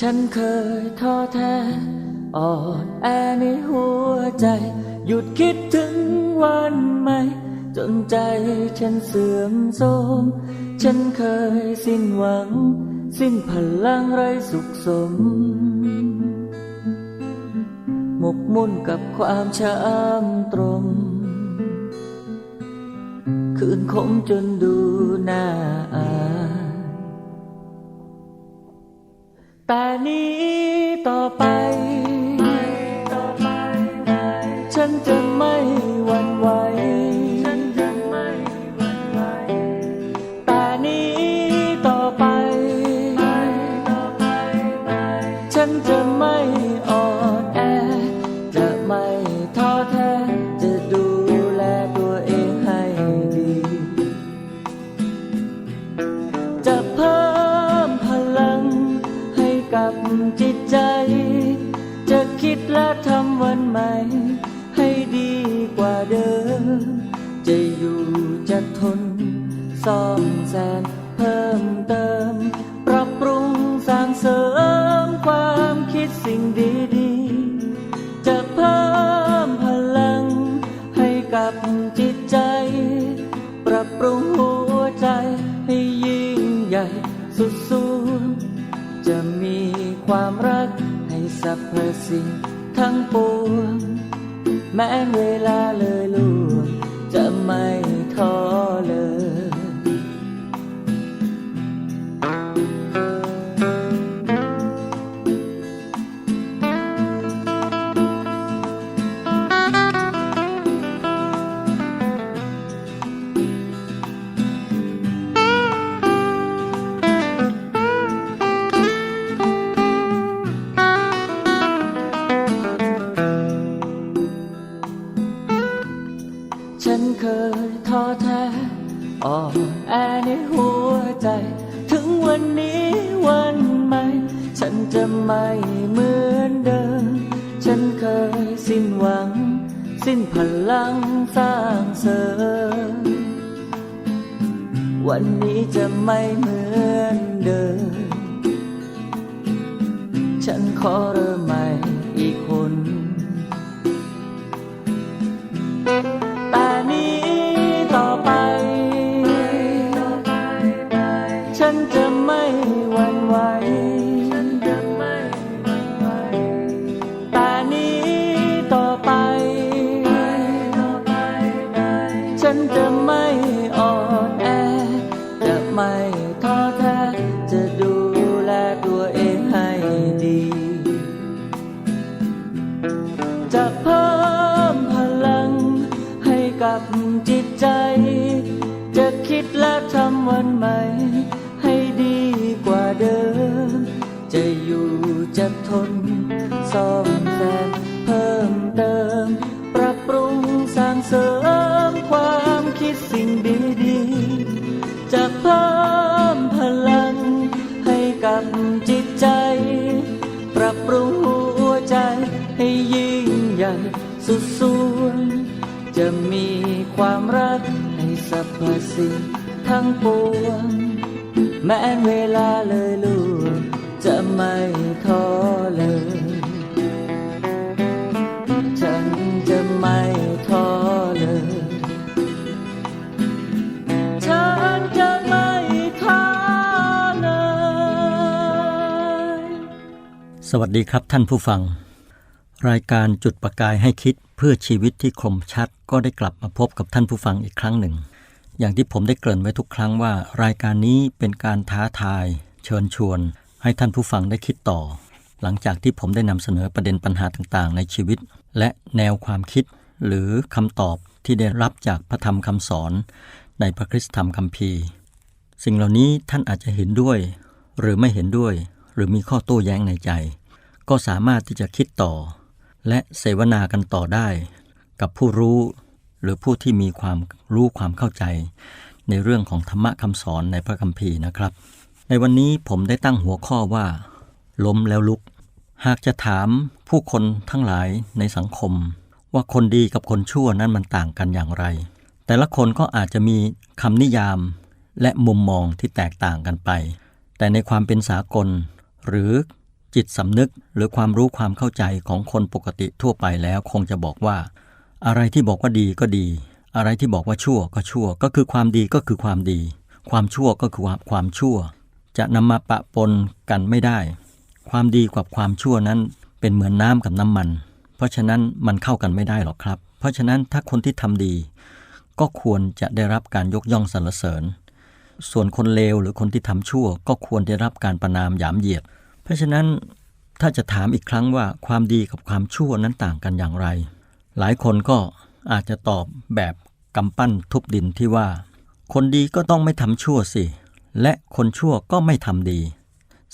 ฉันเคยท้อแท้อ่อนแอในหัวใจ หยุดคิดถึงวันใหม่ จนใจฉันเสื่อมโทรมฉันเคยสิ้นหวัง สิ้นพลังไรสุขสม หมกมุ่นกับความช้ำตรมคืนคมจนดูหน่าอาย แต่นี้ต่อไป ฉันจะ สิ่งทั้งปวง แม้เวลาเลยล่วงจะไม่ วันนี้จะไม่เหมือนเดิม ฉันขอเริ่มใหม่ อยู่จะทนซ่อมแซมเพิ่มเติม ปรับปรุงสร้างเสริมความคิดสิ่งดีๆจะเพิ่มพลังให้กับจิตใจ ปรับปรุงหัวใจให้ยิ่งใหญ่สุดสวนจะมีความรักให้สรรพสิ่งทั้งปวงแม้เวลาเลยล่วงจะ ไม่ท้อเลย ฉันจะไม่ท้อเลย ฉันจะไม่ท้อเลย สวัสดีครับท่านผู้ฟัง รายการจุดประกายให้คิดเพื่อชีวิตที่คมชัด ก็ได้กลับมาพบกับท่านผู้ฟังอีกครั้งหนึ่ง อย่างที่ผมได้เกริ่นไว้ทุกครั้งว่า รายการนี้เป็นการท้าทาย เชิญชวน ให้ท่านผู้ฟังได้คิดต่อ หลังจากที่ผมได้นำเสนอประเด็นปัญหาต่างๆ ในชีวิต และแนวความคิด หรือคำตอบที่ได้รับจากพระธรรมคำสอน ในพระคริสตธรรมคัมภีร์ สิ่งเหล่านี้ท่านอาจจะเห็นด้วย หรือไม่เห็นด้วย หรือมีข้อโต้แย้งในใจ ก็สามารถที่จะคิดต่อ และเสวนากันต่อได้ กับผู้รู้ หรือผู้ที่มีความรู้ความเข้าใจ ในเรื่องของธรรมะคำสอนในพระคัมภีร์นะครับ ในวันนี้ผมได้ตั้งหัวข้อว่า ล้มแล้วลุก หากจะถามผู้คนทั้งหลายในสังคม ว่าคนดีกับคนชั่วนั้นมันต่างกันอย่างไร แต่ละคนก็อาจจะมีคำนิยามและมุมมองที่แตกต่างกันไป แต่ในความเป็นสากล หรือจิตสำนึกหรือความรู้ความเข้าใจของคนปกติทั่วไปแล้วคงจะบอกว่า อะไรที่บอกว่าดีก็ดี อะไรที่บอกว่าชั่วก็ชั่ว ก็คือความดีก็คือความดี ความชั่วก็คือความชั่ว จะนำมาปะปนกันไม่ได้ ความดีกับความชั่วนั้นเป็นเหมือนน้ำกับน้ำมัน เพราะฉะนั้นมันเข้ากันไม่ได้หรอกครับ เพราะฉะนั้นถ้าคนที่ทำดี ก็ควรจะได้รับการยกย่องสรรเสริญ ส่วนคนเลวหรือคนที่ทำชั่ว ก็ควรได้รับการประนามหยามเหยียด เพราะฉะนั้นถ้าจะถามอีกครั้งว่าความดีกับความชั่วนั้นต่างกันอย่างไร หลายคนก็อาจจะตอบแบบกำปั้นทุบดินที่ว่า คนดีก็ต้องไม่ทำชั่วสิ และคนชั่วก็ไม่ทำดี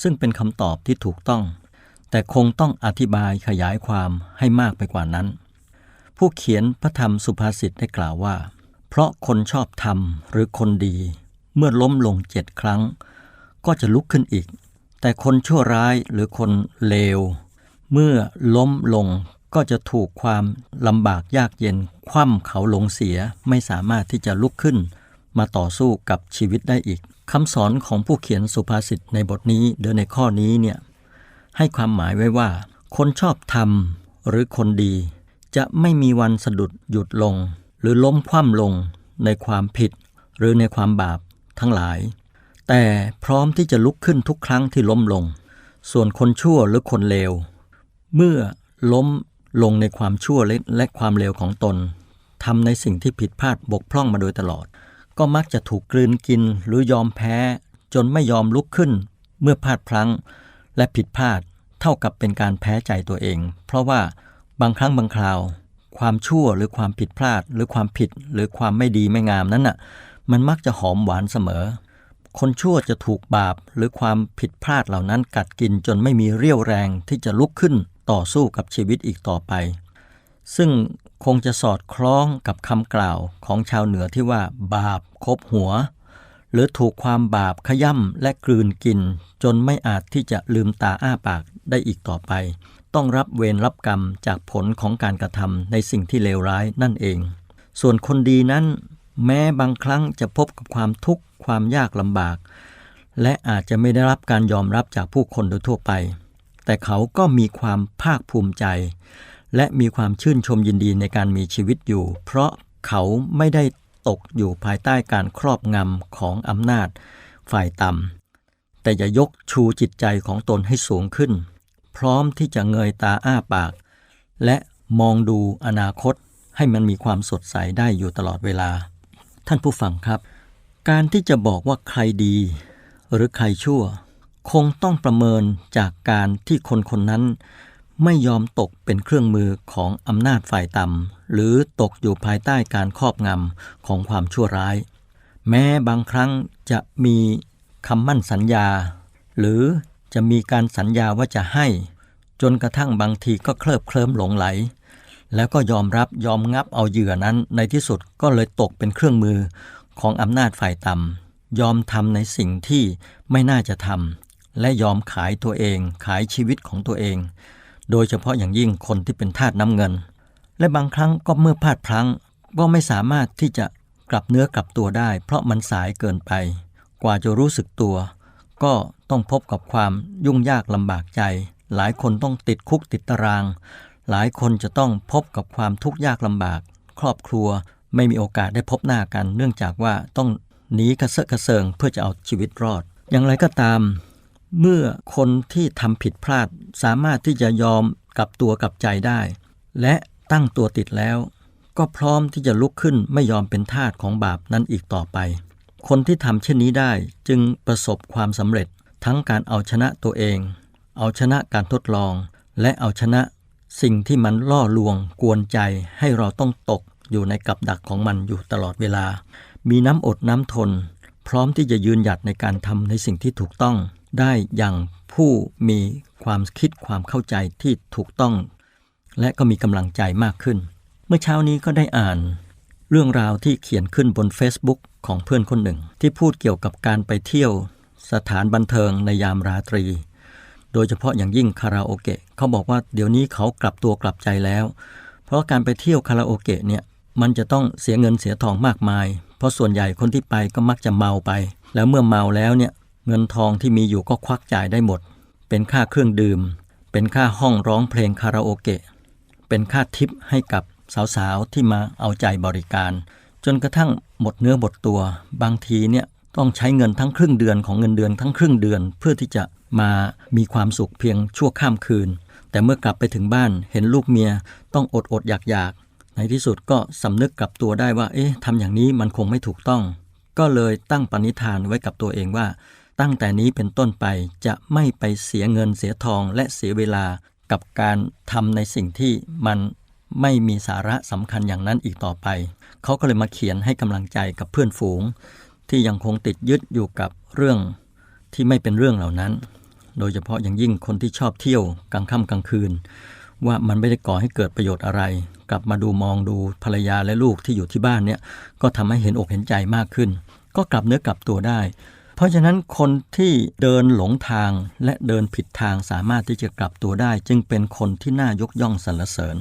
ซึ่งเป็นคำตอบที่ถูกต้อง แต่คงต้องอธิบายขยายความให้มากไปกว่านั้น ผู้เขียนพระธรรมสุภาษิตได้กล่าวว่า เพราะคนชอบธรรมหรือคนดี เมื่อล้มลงเจ็ดครั้ง ก็จะลุกขึ้นอีก แต่คนชั่วร้ายหรือคนเลว เมื่อล้มลงก็จะถูกความลำบากยากเย็นคว่ำเขาลงเสียไม่สามารถที่จะลุกขึ้น มาต่อสู้กับชีวิตได้อีก คำสอนของผู้เขียนสุภาษิตในบทนี้โดยในข้อนี้เนี่ยให้ความหมายไว้ว่า คนชอบธรรมหรือคนดี จะไม่มีวันสะดุดหยุดลง หรือล้มคว่ำลงในความผิด หรือในความบาปทั้งหลาย แต่พร้อมที่จะลุกขึ้นทุกครั้งที่ล้มลง ส่วนคนชั่วหรือคนเลว เมื่อล้มลงในความชั่วและความเลวของตนทำในสิ่งที่ผิดพลาดบกพร่องมาโดยตลอด ก็มักจะถูกกลืนกินหรือยอมแพ้ จนไม่ยอมลุกขึ้น เมื่อพลาดพลั้ง และผิดพลาดเท่ากับเป็นการแพ้ใจตัวเอง เพราะว่าบางครั้งบางคราว ความชั่วหรือความผิดพลาด หรือความผิดหรือความไม่ดีไม่งามนั้นน่ะ มันมักจะหอมหวานเสมอ คนชั่วจะถูกบาปหรือความผิดพลาดเหล่านั้นกัดกินจนไม่มีเรี่ยวแรงที่จะลุกขึ้นต่อสู้กับชีวิตอีกต่อไป ซึ่ง คงจะสอดคล้องกับคำกล่าวของชาวเหนือที่ว่า บาปคบหัว หรือถูกความบาปขย่ำและกลืนกิน จนไม่อาจที่จะลืมตาอ้าปากได้อีกต่อไป ต้องรับเวรรับกรรมจากผลของการกระทำในสิ่งที่เลวร้ายนั่นเอง ส่วนคนดีนั้น แม้บางครั้งจะพบกับความทุกข์ความยากลำบาก และอาจจะไม่ได้รับการยอมรับจากผู้คนโดยทั่วไป แต่เขาก็มีความภาคภูมิใจ และมีความชื่นชมยินดีในการมีชีวิตอยู่ เพราะเขาไม่ได้ตกอยู่ภายใต้การครอบงำของอำนาจฝ่ายต่ำแต่จะยกชูจิตใจของตนให้สูงขึ้น พร้อมที่จะเงยตาอ้าปาก และมองดูอนาคตให้มันมีความสดใสได้อยู่ตลอดเวลา ท่านผู้ฟังครับ การที่จะบอกว่าใครดี หรือใครชั่ว คงต้องประเมินจากการที่คนคนนั้น ไม่ยอมตกเป็นเครื่องมือของอำนาจฝ่ายต่ำหรือตกอยู่ภายใต้การครอบงำของความชั่วร้าย แม้บางครั้งจะมีคำมั่นสัญญา หรือจะมีการสัญญาว่าจะให้ จนกระทั่งบางทีก็เคลิบเคลิ้มหลงไหล แล้วก็ยอมรับยอมงับเอาเหยื่อนั้นในที่สุดก็เลยตกเป็นเครื่องมือของอำนาจฝ่ายต่ำยอมทำในสิ่งที่ไม่น่าจะทำและยอมขายตัวเองขายชีวิตของตัวเอง โดยเฉพาะอย่างยิ่งคนที่เป็นทาสน้ำเงิน และบางครั้งก็เมื่อพลาดพลั้ง ก็ไม่สามารถที่จะกลับเนื้อกลับตัวได้ เพราะมันสายเกินไป กว่าจะรู้สึกตัว ก็ต้องพบกับความยุ่งยากลำบากใจ หลายคนต้องติดคุกติดตาราง หลายคนจะต้องพบกับความทุกข์ยากลำบาก ครอบครัวไม่มีโอกาสได้พบหน้ากัน เนื่องจากว่าต้องหนีกระเซาะกระเซิงเพื่อจะเอาชีวิตรอด อย่างไรก็ตาม เมื่อคนที่ทำผิดพลาดสามารถที่จะยอมกับตัวกับใจได้ และตั้งตัวติดแล้ว ก็พร้อมที่จะลุกขึ้นไม่ยอมเป็นทาสของบาปนั้นอีกต่อไป คนที่ทำเช่นนี้ได้จึงประสบความสำเร็จทั้งการเอาชนะตัวเอง เอาชนะการทดลอง และเอาชนะสิ่งที่มันล่อลวงกวนใจให้เราต้องตกอยู่ในกับดักของมันอยู่ตลอดเวลา มีน้ำอดน้ำทน พร้อมที่จะยืนหยัดในการทำในสิ่งที่ถูกต้อง ได้อย่างผู้มีความคิดความเข้าใจที่ถูกต้อง และก็มีกำลังใจมากขึ้น เมื่อเช้านี้ก็ได้อ่าน เรื่องราวที่เขียนขึ้นบน Facebook ของเพื่อนคนหนึ่ง ที่พูดเกี่ยวกับการไปเที่ยวสถานบันเทิงในยามราตรี โดยเฉพาะอย่างยิ่งคาราโอเกะเขาบอกว่าเดี๋ยวนี้เขากลับตัวกลับใจแล้ว เพราะการไปเที่ยวคาราโอเกะเนี่ยมันจะต้องเสียเงินเสียทองมากมาย เพราะส่วนใหญ่คนที่ไปก็มักจะเมาไป แล้วเมื่อเมาแล้วเนี่ย เงินทองที่มีอยู่ก็ควักจ่ายได้หมด เป็นค่าเครื่องดื่ม เป็นค่าห้องร้องเพลงคาราโอเกะ เป็นค่าทิปให้กับสาวๆที่มาเอาใจบริการ จนกระทั่งหมดเนื้อหมดตัว บางทีเนี่ยต้องใช้เงินทั้งครึ่งเดือนของเงินเดือนทั้งครึ่งเดือน เพื่อที่จะมามีความสุขเพียงชั่วข้ามคืน แต่เมื่อกลับไปถึงบ้านเห็นลูกเมียต้องอดอดอยากอยากๆในที่สุดก็สำนึกกลับตัวได้ว่า เอ๊ะทำอย่างนี้มันคงไม่ถูกต้อง ก็เลยตั้งปณิธานไว้กับตัวเองว่า ตั้งแต่นี้เป็นต้นไปจะไม่ไปเสียเงินเสียทองและเสียเวลากับการทำในสิ่งที่มันไม่มีสาระสำคัญอย่างนั้นอีกต่อไป เขาก็เลยมาเขียนให้กำลังใจกับเพื่อนฝูง ที่ยังคงติดยึดอยู่กับเรื่องที่ไม่เป็นเรื่องเหล่านั้น โดยเฉพาะอย่างยิ่งคนที่ชอบเที่ยวกลางค่ำกลางคืน ว่ามันไม่ได้ก่อให้เกิดประโยชน์อะไร กลับมาดูมองดูภรรยาและลูกที่อยู่ที่บ้านเนี่ยก็ทำให้เห็นอกเห็นใจมากขึ้น ก็กลับเนื้อกลับตัวได้ เพราะฉะนั้นคนที่เดินหลงทางและเดินผิดทางสามารถที่จะกลับตัวได้ จึงเป็นคนที่น่ายกย่องสรรเสริญ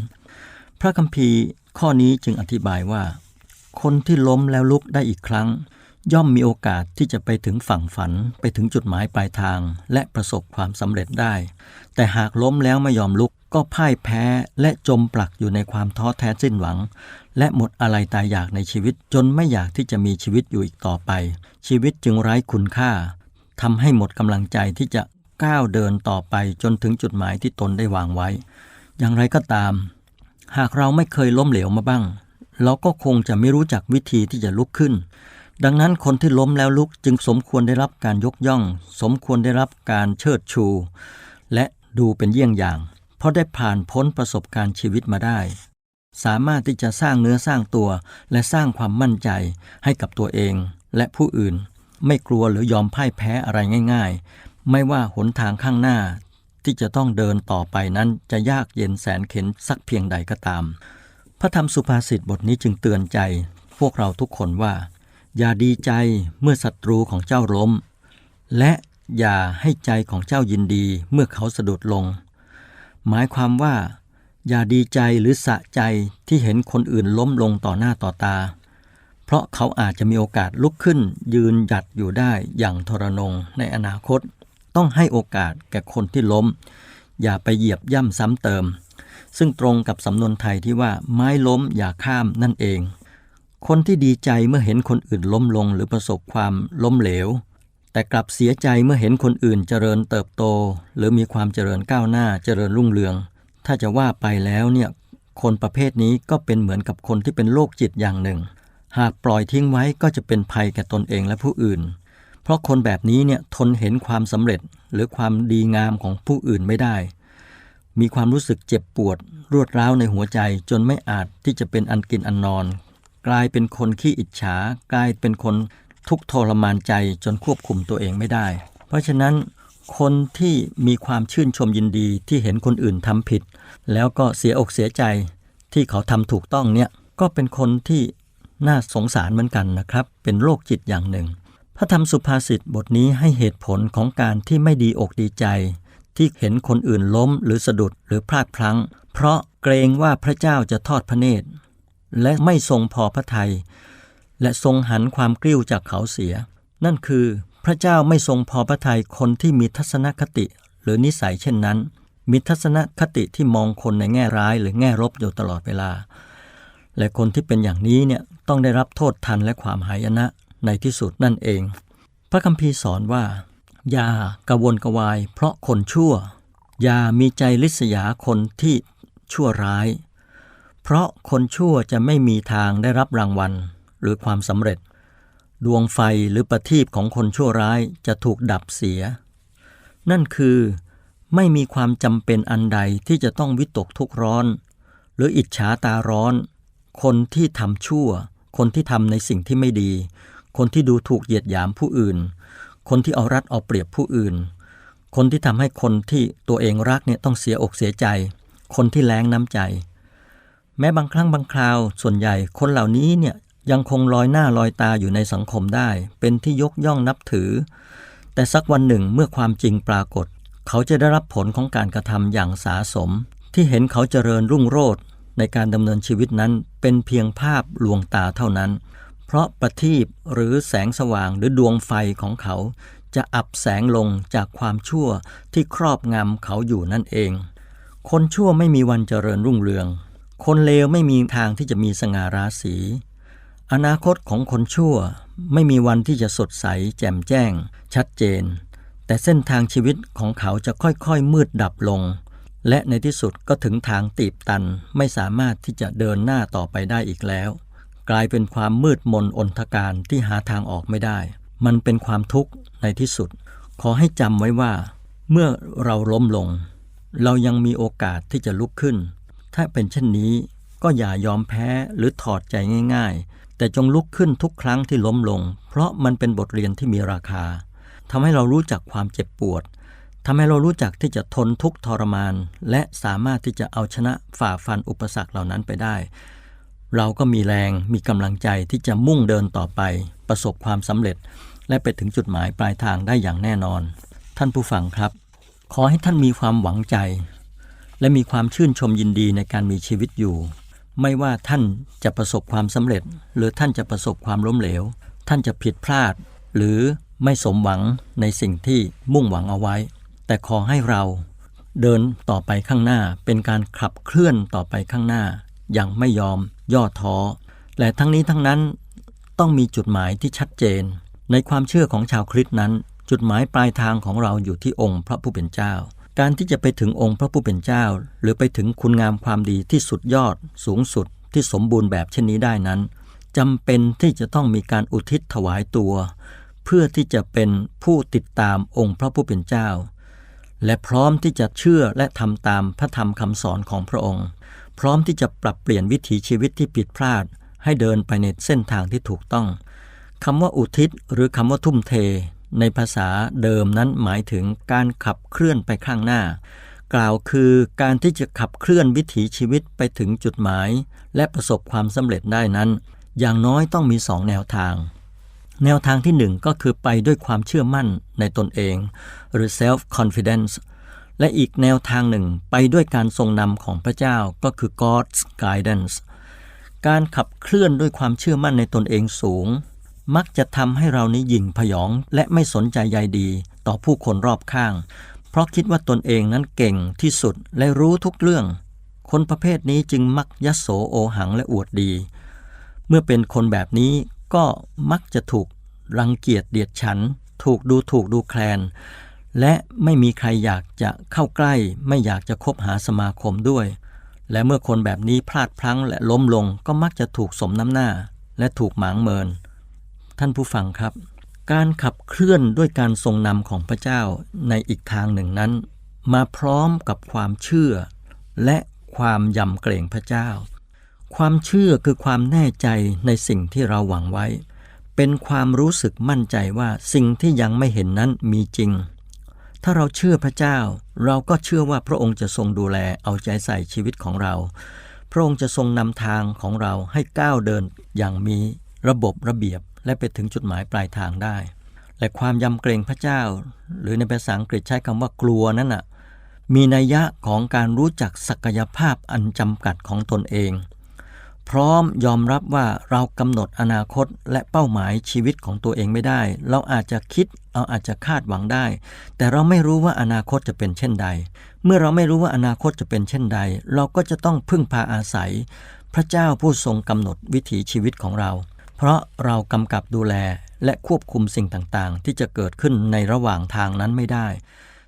พระคัมภีร์ข้อนี้จึงอธิบายว่า คนที่ล้มแล้วลุกได้อีกครั้ง ย่อมมีโอกาสที่จะไปถึงฝั่งฝัน ไปถึงจุดหมายปลายทางและประสบความสำเร็จได้ แต่หากล้มแล้วไม่ยอมลุก ก็พ่ายแพ้และจมปลักอยู่ในความท้อแท้สิ้นหวัง และหมดอะไรตายอยากในชีวิตจนไม่อยากที่จะมีชีวิตอยู่อีกต่อไป ชีวิตจึงไร้คุณค่าทำให้หมดกำลังใจที่จะก้าวเดินต่อไปจนถึงจุดหมายที่ตนได้วางไว้ อย่างไรก็ตาม หากเราไม่เคยล้มเหลวมาบ้าง เราก็คงจะไม่รู้จักวิธีที่จะลุกขึ้น ดังนั้นคนที่ล้มแล้วลุกจึงสมควรได้รับการยกย่อง สมควรได้รับการเชิดชู และดูเป็นเยี่ยงอย่าง ราะได้ผ่านพ้นประสบการณ์ชีวิตมาได้ สามารถที่จะสร้างเนื้อสร้างตัว และสร้างความมั่นใจให้กับตัวเอง และผู้อื่น ไม่กลัวหรือยอมพ่ายแพ้อะไรง่าย ๆ ไม่ว่าหนทางข้างหน้า ที่จะต้องเดินต่อไปนั้นจะยากเย็นแสนเข็นสักเพียงใดก็ตาม พระธรรมสุภาษิตบทนี้จึงเตือนใจ พวกเราทุกคนว่า อย่าดีใจเมื่อศัตรูของเจ้าล้ม และอย่าให้ใจของเจ้ายินดีเมื่อเขาสะดุดลง หมายความว่า อย่าดีใจหรือสะใจที่เห็นคนอื่นล้มลงต่อหน้าต่อตา เพราะเขาอาจจะมีโอกาสลุกขึ้น ยืนหยัดอยู่ได้อย่างทรนงในอนาคต ต้องให้โอกาสแก่คนที่ล้ม อย่าไปเหยียบย่ำซ้ำเติม ซึ่งตรงกับสำนวนไทยที่ว่าไม้ล้มอย่าข้ามนั่นเอง คนที่ดีใจเมื่อเห็นคนอื่นล้มลงหรือประสบความล้มเหลว แต่กลับเสียใจเมื่อเห็นคนอื่นเจริญเติบโต หรือมีความเจริญก้าวหน้าเจริญรุ่งเรือง ถ้าจะว่าไปแล้วเนี่ยคนประเภทนี้ก็เป็นเหมือนกับคนที่เป็นโรคจิตอย่างหนึ่ง หากปล่อยทิ้งไว้ก็จะเป็นภัยแก่ตนเองและผู้อื่น เพราะคนแบบนี้เนี่ยทนเห็นความสำเร็จหรือความดีงามของผู้อื่นไม่ได้ มีความรู้สึกเจ็บปวด รวดร้าวในหัวใจจนไม่อาจที่จะเป็นอันกินอันนอน กลายเป็นคนขี้อิจฉา กลายเป็นคน ทุกทรมานใจจนควบคุมตัวเองไม่ได้ เพราะฉะนั้นคนที่มีความชื่นชมยินดีที่เห็นคนอื่นทำผิด แล้วก็เสียอกเสียใจที่เขาทำถูกต้องเนี่ยก็เป็นคนที่น่าสงสารเหมือนกันนะครับ เป็นโรคจิตอย่างหนึ่ง พระธรรมสุภาษิตบทนี้ให้เหตุผลของการที่ไม่ดีอกดีใจ ที่เห็นคนอื่นล้มหรือสะดุดหรือพลาดพลั้ง เพราะเกรงว่าพระเจ้าจะทอดพระเนตร และไม่ทรงพอพระทยัย และทรงหันความกริ้วจากเขาเสีย นั่นคือพระเจ้าไม่ทรงพอพระทัยคนที่มีทัศนคติ หรือนิสัยเช่นนั้น มีทัศนคติที่มองคนในแง่ร้ายหรือแง่ลบอยู่ตลอดเวลา และคนที่เป็นอย่างนี้เนี่ยต้องได้รับโทษทันและความหายนะในที่สุดนั่นเอง พระคัมภีร์สอนว่า อย่ากระวนกระวาย เพราะคนชั่ว อย่ามีใจลิษยาคนที่ชั่วร้าย เพราะคนชั่วจะไม่มีทางได้รับรางวัล หรือความสำเร็จ ดวงไฟหรือประทีปของคนชั่วร้ายจะถูกดับเสีย นั่นคือไม่มีความจำเป็นอันใดที่จะต้องวิตกทุกข์ร้อน หรืออิจฉาตาร้อน คนที่ทำชั่ว คนที่ทำในสิ่งที่ไม่ดี คนที่ดูถูกเหยียดหยามผู้อื่น คนที่เอารัดเอาเปรียบผู้อื่น คนที่ทำให้คนที่ตัวเองรักเนี่ยต้องเสียอกเสียใจ คนที่แล้งน้ำใจ แม้บางครั้งบางคราวส่วนใหญ่คนเหล่านี้เนี่ย ยังคงลอยหน้าลอยตาอยู่ในสังคมได้ เป็นที่ยกย่องนับถือ แต่สักวันหนึ่งเมื่อความจริงปรากฏ เขาจะได้รับผลของการกระทำอย่างสาสม ที่เห็นเขาเจริญรุ่งโรจน์ในการดำเนินชีวิตนั้นเป็นเพียงภาพลวงตาเท่านั้น เพราะประทีปหรือแสงสว่างหรือดวงไฟของเขา จะอับแสงลงจากความชั่วที่ครอบงำเขาอยู่นั่นเอง คนชั่วไม่มีวันเจริญรุ่งเรือง คนเลวไม่มีทางที่จะมีสง่าราศี อนาคตของคนชั่วไม่มีวันที่จะสดใส แจ่มแจ้ง ชัดเจน แต่เส้นทางชีวิตของเขาจะค่อยๆ มืดดับลง และในที่สุดก็ถึงทางตีบตันไม่สามารถที่จะเดินหน้าต่อไปได้อีกแล้ว กลายเป็นความมืดมนอนทการที่หาทางออกไม่ได้ มันเป็นความทุกข์ในที่สุด ขอให้จำไว้ว่า เมื่อเราล้มลง เรายังมีโอกาสที่จะลุกขึ้น ถ้าเป็นเช่นนี้ก็อย่ายอมแพ้หรือถอดใจง่าย ๆ แต่จงลุกขึ้นทุกครั้งที่ล้มลง เพราะมันเป็นบทเรียนที่มีราคาทำให้เรารู้จักความเจ็บปวดทำให้เรารู้จักที่จะทนทุกทรมาน และสามารถที่จะเอาชนะฝ่าฟันอุปสรรคเหล่านั้นไปได้ เราก็มีแรงมีกำลังใจที่จะมุ่งเดินต่อไป ประสบความสำเร็จ และไปถึงจุดหมายปลายทางได้อย่างแน่นอน ท่านผู้ฟังครับ ขอให้ท่านมีความหวังใจ และมีความชื่นชมยินดีในการมีชีวิตอยู่ ไม่ว่าท่านจะประสบความสำเร็จ หรือท่านจะประสบความล้มเหลว ท่านจะผิดพลาด หรือไม่สมหวังในสิ่งที่มุ่งหวังเอาไว้ แต่ขอให้เราเดินต่อไปข้างหน้าเป็นการขับเคลื่อนต่อไปข้างหน้า อย่างไม่ยอม ย่อท้อและทั้งนี้ทั้งนั้นต้องมีจุดหมายที่ชัดเจน ในความเชื่อของชาวคริสต์นั้น จุดหมายปลายทางของเราอยู่ที่องค์พระผู้เป็นเจ้า การที่จะไปถึงองค์พระผู้เป็นเจ้า หรือไปถึงคุณงามความดีที่สุดยอด สูงสุดที่สมบูรณ์แบบเช่นนี้ได้นั้นจำเป็นที่จะต้องมีการอุทิศถวายตัว เพื่อที่จะเป็นผู้ติดตามองค์พระผู้เป็นเจ้า และพร้อมที่จะเชื่อและทำตามพระธรรมคำสอนของพระองค์ พร้อมที่จะปรับเปลี่ยนวิถีชีวิตที่ผิดพลาด ให้เดินไปในเส้นทางที่ถูกต้องคำว่าอุทิศหรือคำว่าทุ่มเท ในภาษาเดิมนั้นหมายถึงการขับเคลื่อนไปข้างหน้า กล่าวคือการที่จะขับเคลื่อนวิถีชีวิตไปถึงจุดหมาย และประสบความสำเร็จได้นั้น อย่างน้อยต้องมีสองแนวทาง แนวทางที่หนึ่งก็คือไปด้วยความเชื่อมั่นในตนเอง หรือ self confidence และอีกแนวทางหนึ่งไปด้วยการทรงนำของพระเจ้าก็คือ God's guidance การขับเคลื่อนด้วยความเชื่อมั่นในตนเองสูง มักจะทำให้เรานี้หยิ่งพยองและไม่สนใจใยดี ต่อผู้คนรอบข้าง เพราะคิดว่าตนเองนั้นเก่งที่สุดและรู้ทุกเรื่อง คนประเภทนี้จึงมักยัโสโอหังและอวดดี เมื่อเป็นคนแบบนี้ก็มักจะถูกรังเกียจเดียดฉัน ถูกดูถูกดูแคลน และไม่มีใครอยากจะเข้าใกล้ ไม่อยากจะคบหาสมาคมด้วย และเมื่อคนแบบนี้พลาดพลั้งและล้มลงก็มักจะถูกสมน้ำหน้า และถูกหมางเมิน ท่านผู้ฟังครับ การขับเคลื่อนด้วยการทรงนำของพระเจ้าในอีกทางหนึ่งนั้น มาพร้อมกับความเชื่อ และความยำเกรงพระเจ้า ความเชื่อคือความแน่ใจในสิ่งที่เราหวังไว้ เป็นความรู้สึกมั่นใจว่าสิ่งที่ยังไม่เห็นนั้นมีจริง ถ้าเราเชื่อพระเจ้า เราก็เชื่อว่าพระองค์จะทรงดูแลเอาใจใส่ชีวิตของเรา พระองค์จะทรงนำทางของเราให้ก้าวเดินอย่างมีระบบระเบียบ และไปถึงจุดหมายปลายทางได้ และความยำเกรงพระเจ้า หรือในภาษาอังกฤษใช้คำว่ากลัวนั่นน่ะมีนัยยะของการรู้จักศักยภาพอันจำกัดของตนเอง พร้อมยอมรับว่าเรากำหนดอนาคตและเป้าหมายชีวิตของตัวเองไม่ได้ เราอาจจะคิดเราอาจจะคาดหวังได้ แต่เราไม่รู้ว่าอนาคตจะเป็นเช่นใด เมื่อเราไม่รู้ว่าอนาคตจะเป็นเช่นใด เราก็จะต้องพึ่งพาอาศัย พระเจ้าผู้ทรงกำหนดวิถีชีวิตของเรา เพราะเรากำกับดูแลและควบคุมสิ่งต่างๆ ที่จะเกิดขึ้นในระหว่างทางนั้นไม่ได้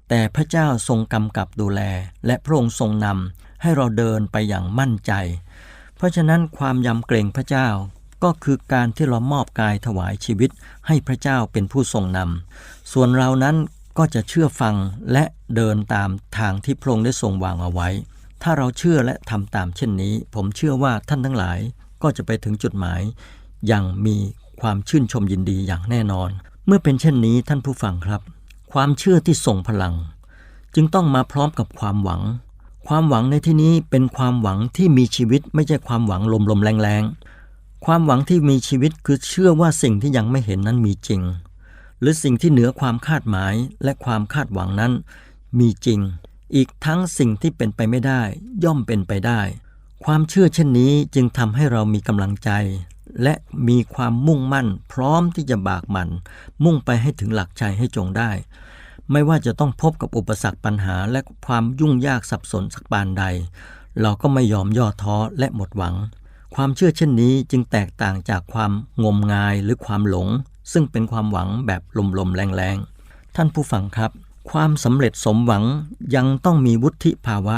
แต่พระเจ้าทรงกำกับดูแล และพระองค์ทรงนำให้เราเดินไปอย่างมั่นใจ เพราะฉะนั้นความยำเกรงพระเจ้าก็คือการที่เรามอบกายถวายชีวิตให้พระเจ้าเป็นผู้ทรงนำ ส่วนเรานั้นก็จะเชื่อฟังและเดินตามทางที่พระองค์ได้ทรงวางเอาไว้ ถ้าเราเชื่อและทำตามเช่นนี้ ผมเชื่อว่าท่านทั้งหลายก็จะไปถึงจุดหมาย อย่างมีความชื่นชมยินดีอย่างแน่นอน เมื่อเป็นเช่นนี้ท่านผู้ฟังครับ ความเชื่อที่ทรงพลัง จึงต้องมาพร้อมกับความหวัง ความหวังในที่นี้เป็นความหวังที่มีชีวิตไม่ใช่ความหวังลมๆแรงๆความหวังที่มีชีวิตคือเชื่อว่าสิ่งที่ยังไม่เห็นนั้นมีจริง หรือสิ่งที่เหนือความคาดหมายและความคาดหวังนั้น มีจริง อีกทั้งสิ่งที่เป็นไปไม่ได้ ย่อมเป็นไปได้ ความเชื่อเช่นนี้จึงทำให้เรามีกำลังใจ และมีความมุ่งมั่น พร้อมที่จะบากมัน มุ่งไปให้ถึงหลักใจให้จงได้ ไม่ว่าจะต้องพบกับอุปสรรคปัญหาและความยุ่งยากสับสนสักปานใด เราก็ไม่ยอมย่อท้อและหมดหวัง ความเชื่อเช่นนี้จึงแตกต่างจากความงมงายหรือความหลง ซึ่งเป็นความหวังแบบลมๆแรงๆ ท่านผู้ฟังครับ ความสำเร็จสมหวังยังต้องมีวุฒิภาวะ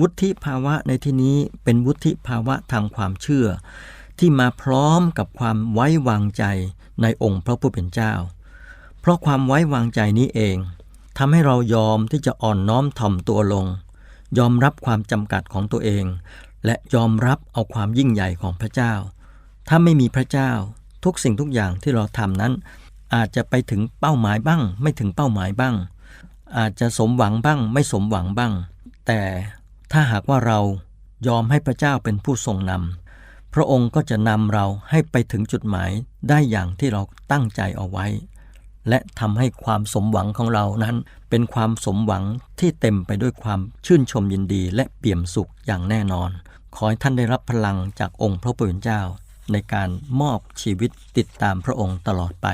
วุฒิภาวะในที่นี้เป็นวุฒิภาวะทางความเชื่อ ที่มาพร้อมกับความไว้วางใจในองค์พระผู้เป็นเจ้า เพราะความไว้วางใจนี้เองทำให้เรายอมที่จะอ่อนน้อมถ่อมตัวลง ยอมรับความจำกัดของตัวเอง และยอมรับเอาความยิ่งใหญ่ของพระเจ้า ถ้าไม่มีพระเจ้า ทุกสิ่งทุกอย่างที่เราทำนั้น อาจจะไปถึงเป้าหมายบ้าง ไม่ถึงเป้าหมายบ้าง อาจจะสมหวังบ้าง ไม่สมหวังบ้าง แต่ถ้าหากว่าเรายอมให้พระเจ้าเป็นผู้ทรงนำ ระองค์ก็จะนำเราให้ไปถึงจุดหมายได้อย่างที่เราตั้งใจเอาไว้ และทำให้ความสมหวังของเรานั้น เป็นความสมหวังที่เต็มไปด้วยความชื่นชมยินดีและเปี่ยมสุขอย่างแน่นอน ขอให้ท่านได้รับพลังจากองค์พระผู้เป็นเจ้า ในการมอบชีวิตติดตามพระองค์ตลอดไป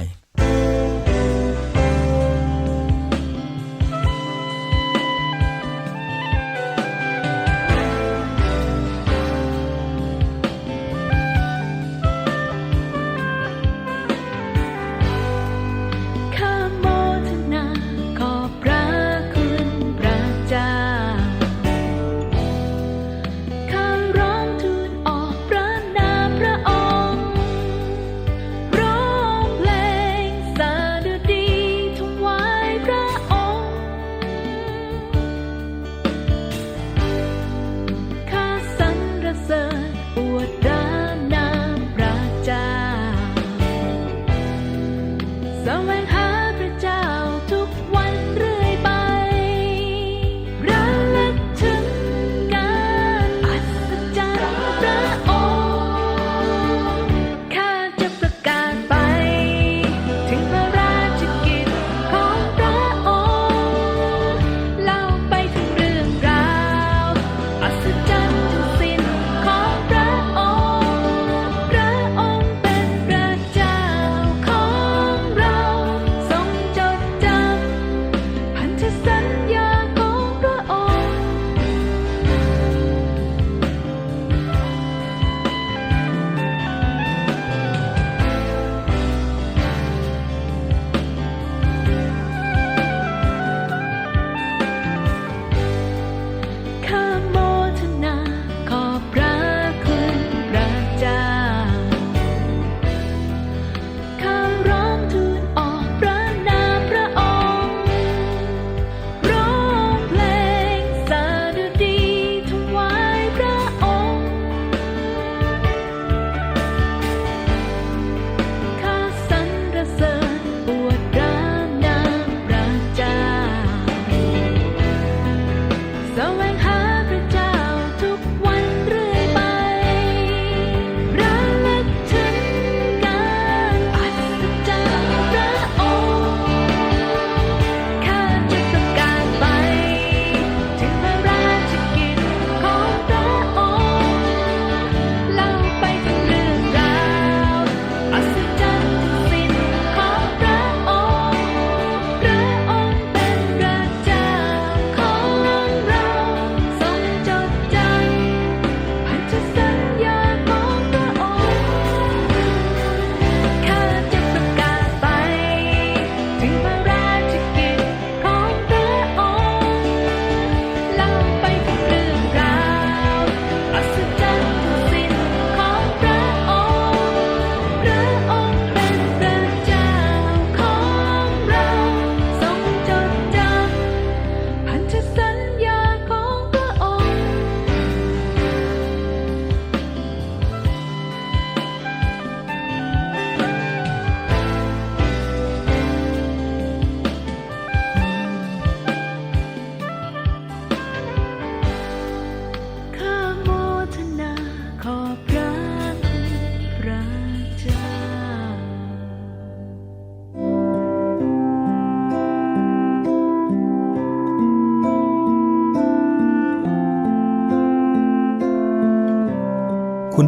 แส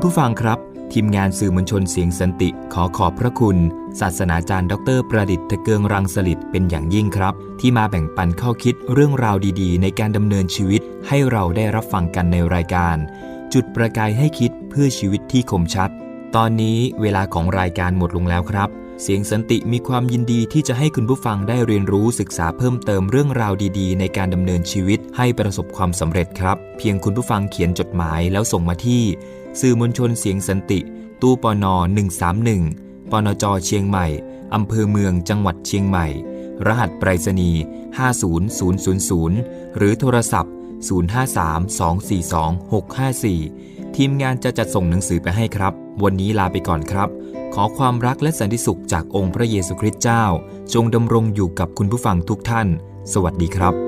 ผู้ฟังครับ ทีมงานสื่อมวลชนเสียงสันติขอขอบพระคุณ ศาสนาจารย์ ดร ประดิษฐ์ทะเกืองรังสลิดเป็นอย่างยิ่งครับ ที่มาแบ่งปันข้อคิดเรื่องราวดีๆ ในการดำเนินชีวิตให้เราได้รับฟังกันในรายการ จุดประกายให้คิดเพื่อชีวิตที่คมชัด ตอนนี้เวลาของรายการหมดลงแล้วครับ เสียงสันติมีความยินดีที่จะให้คุณผู้ฟังได้เรียนรู้ศึกษาเพิ่มเติมเรื่องราวดีๆ ในการดำเนินชีวิตให้ประสบความสำเร็จครับ เพียงคุณผู้ฟังเขียนจดหมายแล้วส่งมาที่ สื่อมวลชนเสียงสันติ ตู้ปน131ปนจเชียงใหม่อำเภอเมืองจังหวัดเชียงใหม่ รหัสไปรษณีย์50000 หรือโทรศัพท์ 053-242-654 ทีมงานจะจัดส่งหนังสือไปให้ครับ วันนี้ลาไปก่อนครับ ขอความรักและสันติสุขจากองค์พระเยซูคริสต์เจ้า จงดำรงอยู่กับคุณผู้ฟังทุกท่าน สวัสดีครับ